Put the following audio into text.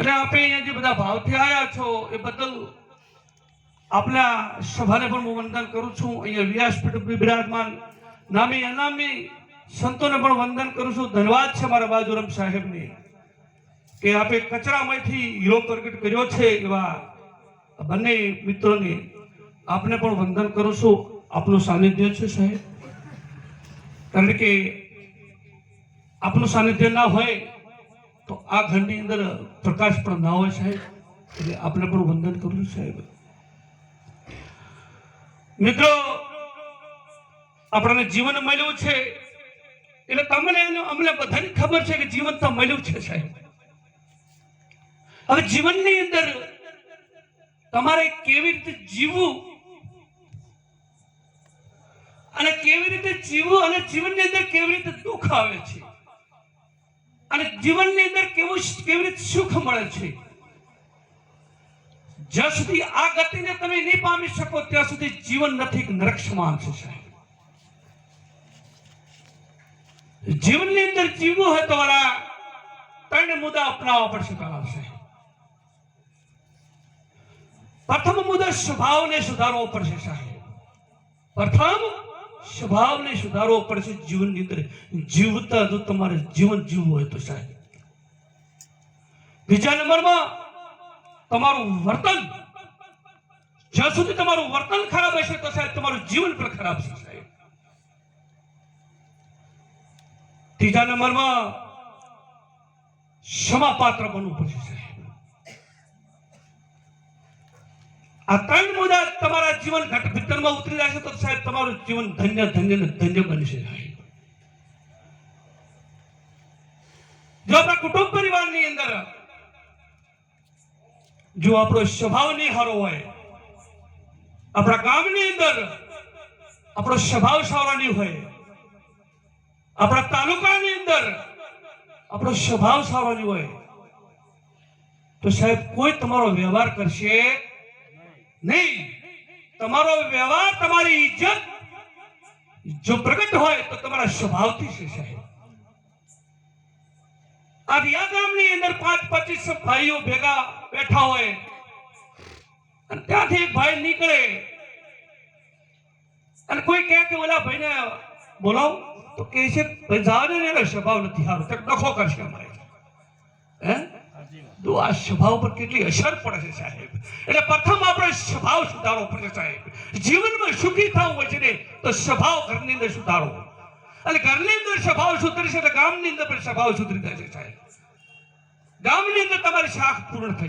એટલે આપે અહીંયા જે બધા ભાવથી આવ્યા છો, એ બદલ આપના સભાને પણ હું વંદન કરું છું. અહીંયા વ્યાસપીઠ બિરાજમાન, નામી અનામી સંતોને પણ વંદન કરું છું. ધન્યવાદ છે મારા બાજુરામ સાહેબને કે આપે કચરામાંથી હીરો પ્રગટ કર્યો છે એવા બંને મિત્રોને આપને પણ વંદન કરું છું. આપનું સાનિધ્ય છે સાહેબ. કારણ કે આપનું સાનિધ્ય ના હોય તો આ ઘરની અંદર પ્રકાશ પણ ના હોય સાહેબ. એટલે આપને પણ વંદન કરું સાહેબ. મિત્રો, આપણને જીવન મળ્યું છે. એટલે તમને અમને બધાને ખબર છે કે જીવન તો મળ્યું છે સાહેબ. હવે જીવનની અંદર તમારે કેવી રીતે જીવવું અને કેવી રીતે જીવવું અને જીવનની અંદર કેવી રીતે દુઃખ આવે છે? અને જીવનની અંદર કેવું કેવી રીતે સુખ મળે છે? જ્યાં સુધી આ ગતિને તમે નહીં પામી શકો, ત્યાં સુધી જીવન નથી નરક સમાન છે, સાહેબ. જીવનની અંદર જીવવું હોય તો વાળા ત્રણ મુદ્દા અપનાવવા પડશે સાહેબ. પ્રથમ મુદ્દા સ્વભાવને સુધારવો પડશે, સાહેબ. પ્રથમ સ્વભાવને સુધારવો પડશે જીવનની અંદર. જીવતા જો તમારે જીવન જીવવું હોય તો સાહેબ. બીજા નંબરમાં તમારું વર્તન. જ્યાં સુધી તમારું વર્તન ખરાબ હશે તો સાહેબ તમારું જીવન પણ ખરાબ છે સાહેબ. ત્રીજા નંબરમાં ક્ષમાપાત્ર બનવું પડશે સાહેબ. આ ત્રણ મુદ્દા તમારા જીવન ઘટ ભીતરમાં ઉતરી જશે તો સાહેબ તમારું જીવન ધન્ય ધન્ય ધન્ય બનશે. જો આપણા કુટુંબ પરિવારની અંદર જો આપણો સ્વભાવ નહીં સારો હોય, આપણા ગામની અંદર આપણો સ્વભાવ સારો નહીં હોય, આપણા તાલુકાની અંદર આપણો સ્વભાવ સારો નહીં હોય, તો સાહેબ કોઈ તમારો વ્યવહાર કરશે નહીં. તમારો વ્યવહાર, તમારી ઇજ્જત જો પ્રગટ હોય તો તમારા સ્વભાવથી છે, સાહેબ. આ રિયાગામની અંદર પાંચ પચીસ ભાઈઓ ભેગા બેઠા હોય અને ત્યાંથી ભાઈ નીકળે. અને કોઈ કહે કે, ઓલા ભાઈને બોલાવો. તો કે છે, ભાઈ જાવ ને, એનો સ્વભાવ નથી સારો. તક ડખો કરશે અમારે. હે? તો આ સ્વભાવ પર કેટલી અસર પડે છે સાહેબ? એટલે પ્રથમ આપણે સ્વભાવ સુધારવો પડશે સાહેબ. જીવનમાં સુખી થવું હોય છે ને, તો સ્વભાવ ઘરની અંદર સુધારો અને ઘરની અંદર સ્વભાવ સુધરશે તો ગામની અંદર પણ સ્વભાવ સુધરી જશે સાહેબ. ગામની અંદર તમારી શાખ પૂર્ણ થઈ